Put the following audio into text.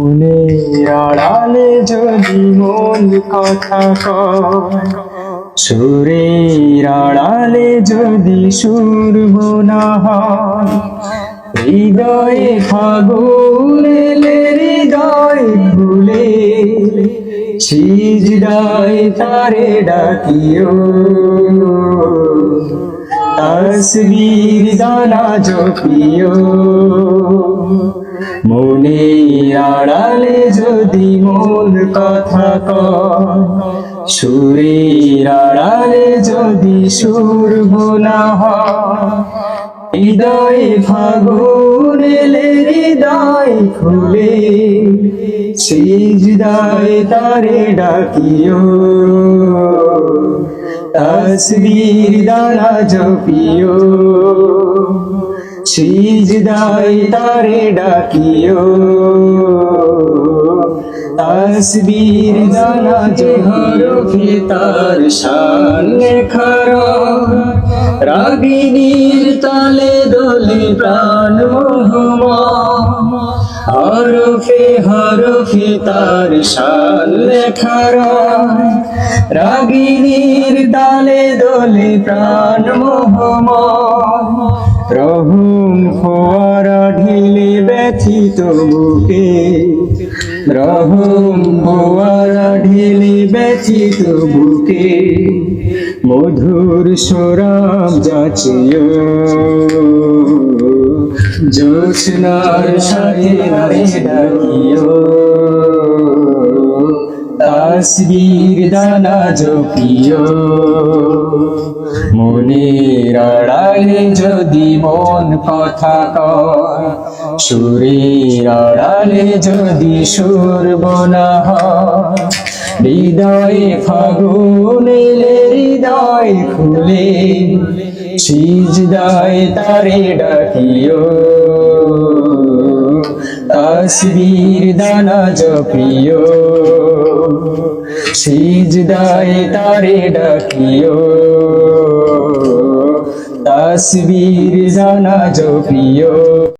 মনে আড়ালে যদি মন কথা কয় আড়ালে যদি সুর বোনা হৃদয়ে ফাগুন এলে, হৃদয় খুলে সিজদায় তারে ডাকিও। তসবীর দানা জপিও। মনে আড়ালে যদি মন কথা সুরের আড়ালে যদি সুর বোনা হৃদয় ফাগুন এলে হৃদয় খুলে, সিজদায় তারে ডাকিও। তসবীর দানা জপিও। সিজদায় তারে ডাকিও। তসবীর দানা জহরফে তার শান খারা রাগিনীর তালে দোলে প্রাণ মোহমা। হরফে হরফে তার শান লেখারা। রাগিনীর তালে দোলে প্রাণ মোহমা। রহুম ফোয়ারা ঢিলে ব্যথিত বুকে। রহুম ফোয়ারা ঢিলে ব্যথিত বুকে। মধুর সরাম যাচিও। জোৎস্নার সাথে ডাকিও। তাসবীর দানা জপিও মনের আড়ালে যদি মন কথা কয়, সুরের আড়ালে যদি সুর বোনা হয়, হৃদয়ে ফাগুন হৃদয় খুলে সিজদায় তারে ডাকিও। তসবীর দানা জপিও সিজদায় তারে ডাকিও। তসবীর দানা জপিও